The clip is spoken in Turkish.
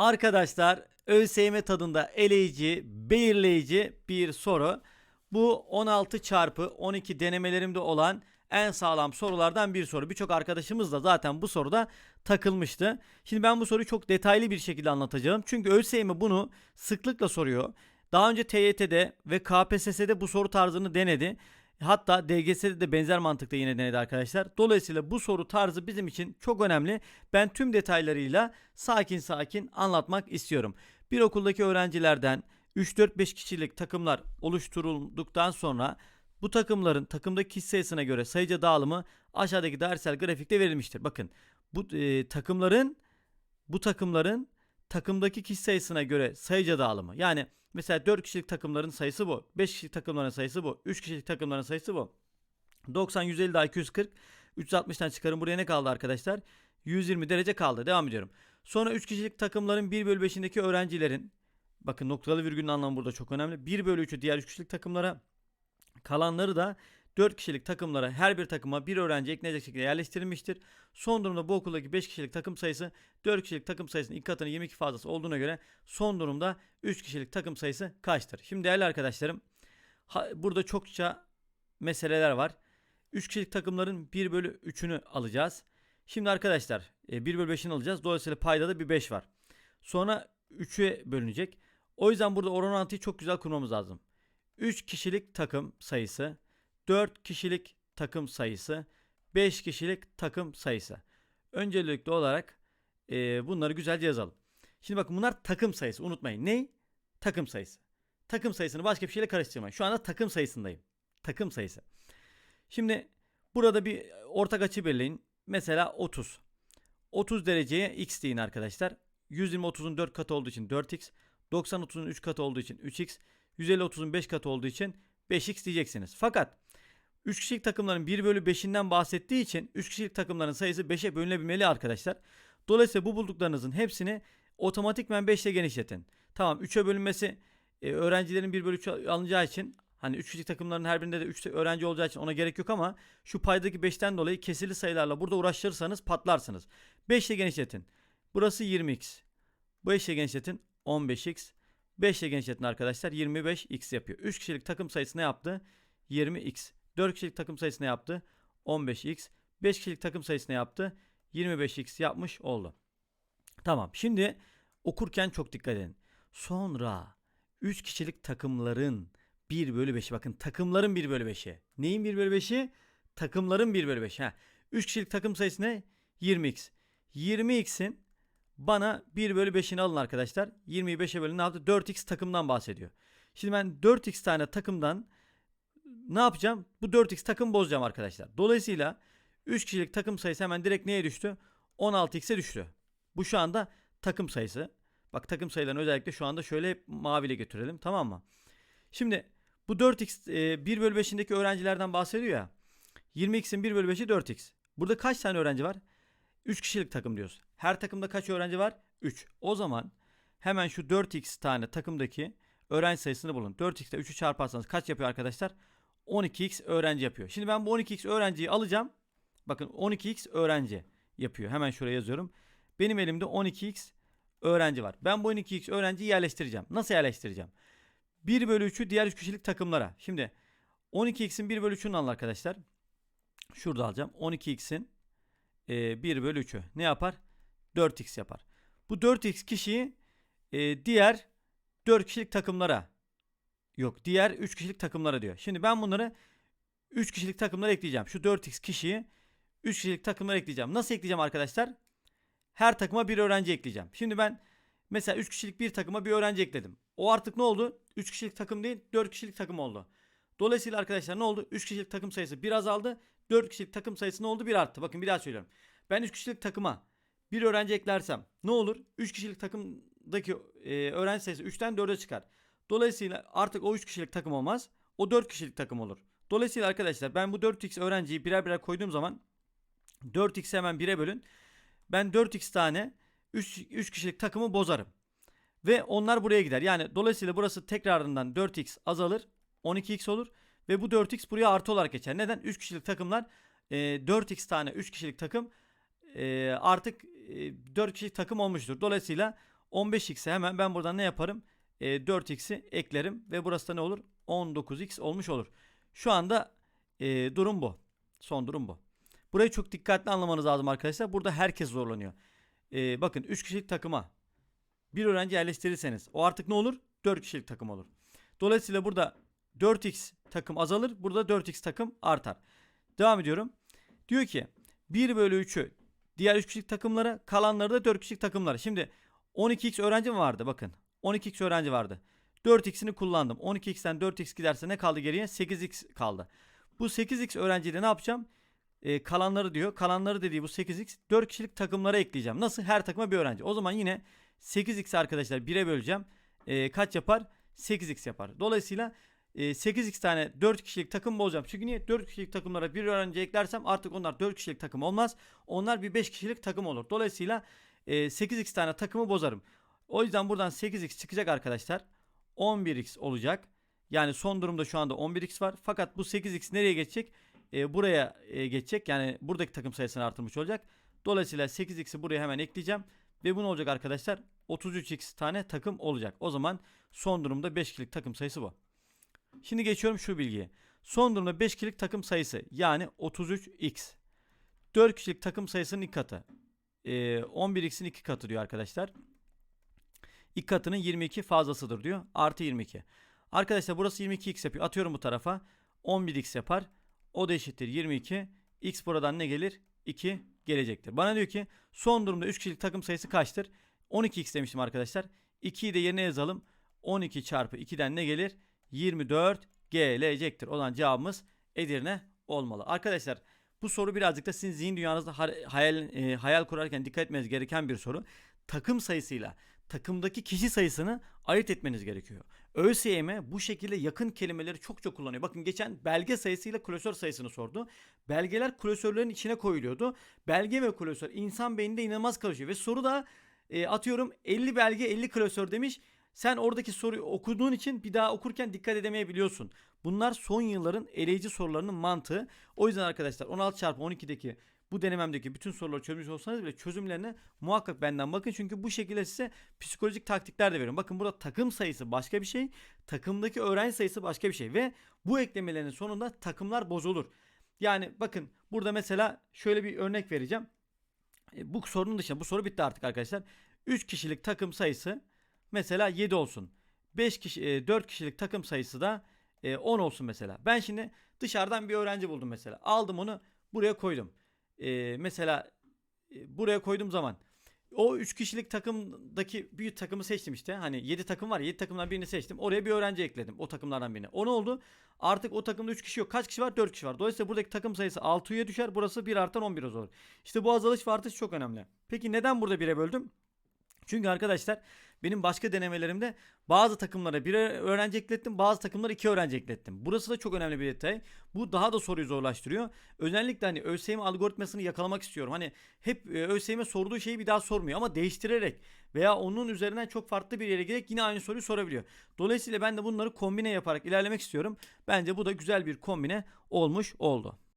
Arkadaşlar ÖSYM tadında eleyici, belirleyici bir soru. Bu 16 çarpı 12 denemelerimde olan en sağlam sorulardan bir soru. Birçok arkadaşımız da zaten bu soruda takılmıştı. Şimdi ben bu soruyu çok detaylı bir şekilde anlatacağım. Çünkü ÖSYM bunu sıklıkla soruyor. Daha önce TYT'de ve KPSS'de bu soru tarzını denedi. Hatta DGS'de de benzer mantıkta yine denedi arkadaşlar. Dolayısıyla bu soru tarzı bizim için çok önemli. Ben tüm detaylarıyla sakin sakin anlatmak istiyorum. Bir okuldaki öğrencilerden 3-4-5 kişilik takımlar oluşturulduktan sonra bu takımların takımdaki kişi sayısına göre sayıca dağılımı aşağıdaki dairesel grafikte verilmiştir. Bakın bu e, takımların bu takımların takımdaki kişi sayısına göre sayıca dağılımı. Yani mesela 4 kişilik takımların sayısı bu. 5 kişilik takımların sayısı bu. 3 kişilik takımların sayısı bu. 90, 150 daha 240. 360'tan çıkarın. Buraya ne kaldı arkadaşlar? 120 derece kaldı. Devam ediyorum. Sonra 3 kişilik takımların 1 bölü 5'indeki öğrencilerin bakın noktalı virgülün anlamı burada çok önemli. 1 bölü 3'ü diğer 3 kişilik takımlara kalanları da 4 kişilik takımlara her bir takıma bir öğrenci ekleyecek şekilde yerleştirilmiştir. Son durumda bu okuldaki 5 kişilik takım sayısı 4 kişilik takım sayısının iki katının 22 fazlası olduğuna göre son durumda 3 kişilik takım sayısı kaçtır? Şimdi değerli arkadaşlarım burada çokça meseleler var. 3 kişilik takımların 1 bölü 3'ünü alacağız. Şimdi arkadaşlar e, 1 bölü 5'ini alacağız. Dolayısıyla payda da bir 5 var. Sonra 3'e bölünecek. O yüzden burada oran orantıyı çok güzel kurmamız lazım. 3 kişilik takım sayısı, 4 kişilik takım sayısı, 5 kişilik takım sayısı. Öncelikli olarak e, bunları güzelce yazalım. Şimdi bakın bunlar takım sayısı unutmayın. Ne? Takım sayısı. Takım sayısını başka bir şeyle karıştırmayın. Şu anda takım sayısındayım. Takım sayısı. Şimdi burada bir ortak açı belirleyin. Mesela 30. 30 dereceye x deyin arkadaşlar. 120 30'un 4 katı olduğu için 4x. 90 30'un 3 katı olduğu için 3x. 150 30'un 5 katı olduğu için 5x diyeceksiniz. Fakat 3 kişilik takımların 1 bölü 5'inden bahsettiği için 3 kişilik takımların sayısı 5'e bölünebilmeli arkadaşlar. Dolayısıyla bu bulduklarınızın hepsini otomatikmen 5 ile genişletin. Tamam 3'e bölünmesi e, öğrencilerin 1 bölü 3 alınacağı için hani 3 kişilik takımların her birinde de 3 öğrenci olacağı için ona gerek yok ama şu paydaki 5'ten dolayı kesirli sayılarla burada uğraştırırsanız patlarsınız. 5 ile genişletin. Burası 20x. 5 ile genişletin 15x. 5 ile genişletin arkadaşlar 25x yapıyor. 3 kişilik takım sayısı ne yaptı? 20x. 4 kişilik takım sayısı ne yaptı? 15x. 5 kişilik takım sayısı ne yaptı? 25x yapmış oldu. Tamam. Şimdi okurken çok dikkat edin. Sonra 3 kişilik takımların 1 bölü 5'i bakın takımların 1 bölü 5'i. Neyin 1 bölü 5'i? Takımların 1 bölü 5'i. Ha. 3 kişilik takım sayısı ne? 20x. 20x'in bana 1 bölü 5'ini alın arkadaşlar. 20'yi 5'e bölün ne yaptı? 4x takımdan bahsediyor. Şimdi ben 4x tane takımdan ne yapacağım? Bu 4x takım bozacağım arkadaşlar. Dolayısıyla 3 kişilik takım sayısı hemen direkt neye düştü? 16x'e düştü. Bu şu anda takım sayısı. Bak takım sayılarını özellikle şu anda şöyle maviyle götürelim tamam mı? Şimdi bu 4x e, 1 bölü 5'indeki öğrencilerden bahsediyor ya. 20x'in 1 bölü 5'i 4x. Burada kaç tane öğrenci var? 3 kişilik takım diyoruz. Her takımda kaç öğrenci var? 3. O zaman hemen şu 4x tane takımdaki öğrenci sayısını bulun. 4x ile 3'ü çarparsanız kaç yapıyor arkadaşlar? 12x öğrenci yapıyor. Şimdi ben bu 12x öğrenciyi alacağım. Bakın 12x öğrenci yapıyor. Hemen şuraya yazıyorum. Benim elimde 12x öğrenci var. Ben bu 12x öğrenciyi yerleştireceğim. Nasıl yerleştireceğim? 1 bölü 3'ü diğer 3 kişilik takımlara. Şimdi 12x'in 1 bölü 3'ünü alın arkadaşlar. Şurada alacağım. 12x'in e, 1 bölü 3'ü ne yapar? 4x yapar. Bu 4x kişiyi e, diğer 4 kişilik takımlara yok diğer 3 kişilik takımlara diyor. Şimdi ben bunları 3 kişilik takımlara ekleyeceğim. Şu 4x kişiyi 3 kişilik takımlara ekleyeceğim. Nasıl ekleyeceğim arkadaşlar? Her takıma bir öğrenci ekleyeceğim. Şimdi ben mesela 3 kişilik bir takıma bir öğrenci ekledim. O artık ne oldu? 3 kişilik takım değil 4 kişilik takım oldu. Dolayısıyla arkadaşlar ne oldu? 3 kişilik takım sayısı bir azaldı. 4 kişilik takım sayısı ne oldu? Bir arttı. Bakın bir daha söylüyorum. Ben 3 kişilik takıma bir öğrenci eklersem ne olur? 3 kişilik takımdaki e, öğrenci sayısı 3'ten 4'e çıkar. Dolayısıyla artık o 3 kişilik takım olmaz. O 4 kişilik takım olur. Dolayısıyla arkadaşlar ben bu 4x öğrenciyi birer birer koyduğum zaman 4x'i hemen 1'e bölün. Ben 4x tane 3, 3 kişilik takımı bozarım. Ve onlar buraya gider. Yani dolayısıyla burası tekrarından 4x azalır. 12x olur. Ve bu 4x buraya artı olarak geçer. Neden? 3 kişilik takımlar e, 4x tane 3 kişilik takım e, artık e, 4 kişilik takım olmuştur. Dolayısıyla 15x'e hemen ben buradan ne yaparım? E, 4x'i eklerim ve burası da ne olur? 19x olmuş olur. Şu anda e, durum bu. Son durum bu. Burayı çok dikkatli anlamanız lazım arkadaşlar. Burada herkes zorlanıyor. E, bakın 3 kişilik takıma bir öğrenci yerleştirirseniz o artık ne olur? 4 kişilik takım olur. Dolayısıyla burada 4x takım azalır. Burada 4x takım artar. Devam ediyorum. Diyor ki 1 bölü 3'ü diğer 3 kişilik takımlara kalanları da 4 kişilik takımlara. Şimdi 12x öğrenci mi vardı? Bakın 12x öğrenci vardı. 4x'ini kullandım. 12x'ten 4x giderse ne kaldı geriye? 8x kaldı. Bu 8x öğrenciyle ne yapacağım? Ee, kalanları diyor. Kalanları dediği bu 8x 4 kişilik takımlara ekleyeceğim. Nasıl? Her takıma bir öğrenci. O zaman yine 8x arkadaşlar 1'e böleceğim. Ee, kaç yapar? 8x yapar. Dolayısıyla e, 8x tane 4 kişilik takım bulacağım. Çünkü niye? 4 kişilik takımlara bir öğrenci eklersem artık onlar 4 kişilik takım olmaz. Onlar bir 5 kişilik takım olur. Dolayısıyla e, 8x tane takımı bozarım. O yüzden buradan 8x çıkacak arkadaşlar. 11x olacak. Yani son durumda şu anda 11x var. Fakat bu 8x nereye geçecek? E, buraya e, geçecek. Yani buradaki takım sayısını artırmış olacak. Dolayısıyla 8x'i buraya hemen ekleyeceğim. Ve bu ne olacak arkadaşlar? 33x tane takım olacak. O zaman son durumda 5 kişilik takım sayısı bu. Şimdi geçiyorum şu bilgiye. Son durumda 5 kişilik takım sayısı yani 33x. 4 kişilik takım sayısının iki katı. Ee, 11x'in iki katı diyor arkadaşlar. İlk katının 22 fazlasıdır diyor. Artı 22. Arkadaşlar burası 22x yapıyor. Atıyorum bu tarafa. 11x yapar. O da eşittir 22. X buradan ne gelir? 2 gelecektir. Bana diyor ki son durumda 3 kişilik takım sayısı kaçtır? 12x demiştim arkadaşlar. 2'yi de yerine yazalım. 12 çarpı 2'den ne gelir? 24 gelecektir. O zaman cevabımız Edirne olmalı. Arkadaşlar bu soru birazcık da sizin zihin dünyanızda hayal, e, hayal kurarken dikkat etmeniz gereken bir soru. Takım sayısıyla takımdaki kişi sayısını ayırt etmeniz gerekiyor. ÖSYM bu şekilde yakın kelimeleri çok çok kullanıyor. Bakın geçen belge sayısıyla klasör sayısını sordu. Belgeler klasörlerin içine koyuluyordu. Belge ve klasör insan beyninde inanılmaz karışıyor. Ve soru da e, atıyorum 50 belge 50 klasör demiş. Sen oradaki soruyu okuduğun için bir daha okurken dikkat edemeyebiliyorsun. Bunlar son yılların eleyici sorularının mantığı. O yüzden arkadaşlar 16 çarpı 12'deki bu denememdeki bütün soruları çözmüş olsanız bile çözümlerine muhakkak benden bakın. Çünkü bu şekilde size psikolojik taktikler de veriyorum. Bakın burada takım sayısı başka bir şey. Takımdaki öğrenci sayısı başka bir şey. Ve bu eklemelerin sonunda takımlar bozulur. Yani bakın burada mesela şöyle bir örnek vereceğim. E, bu sorunun dışında bu soru bitti artık arkadaşlar. 3 kişilik takım sayısı mesela 7 olsun. 5 kişi e, 4 kişilik takım sayısı da e, 10 olsun mesela. Ben şimdi dışarıdan bir öğrenci buldum mesela. Aldım onu buraya koydum. E, mesela e, buraya koyduğum zaman o 3 kişilik takımdaki büyük takımı seçtim işte. Hani 7 takım var. 7 takımdan birini seçtim. Oraya bir öğrenci ekledim. O takımlardan birine. O ne oldu? Artık o takımda 3 kişi yok. Kaç kişi var? 4 kişi var. Dolayısıyla buradaki takım sayısı 6'ya düşer. Burası 1 artan 11 olur. İşte bu azalış ve artış çok önemli. Peki neden burada 1'e böldüm? Çünkü arkadaşlar benim başka denemelerimde bazı takımlara bir öğrenci eklettim, bazı takımlara iki öğrenci eklettim. Burası da çok önemli bir detay. Bu daha da soruyu zorlaştırıyor. Özellikle hani ÖSYM algoritmasını yakalamak istiyorum. Hani hep e, ÖSYM sorduğu şeyi bir daha sormuyor ama değiştirerek veya onun üzerinden çok farklı bir yere giderek yine aynı soruyu sorabiliyor. Dolayısıyla ben de bunları kombine yaparak ilerlemek istiyorum. Bence bu da güzel bir kombine olmuş oldu.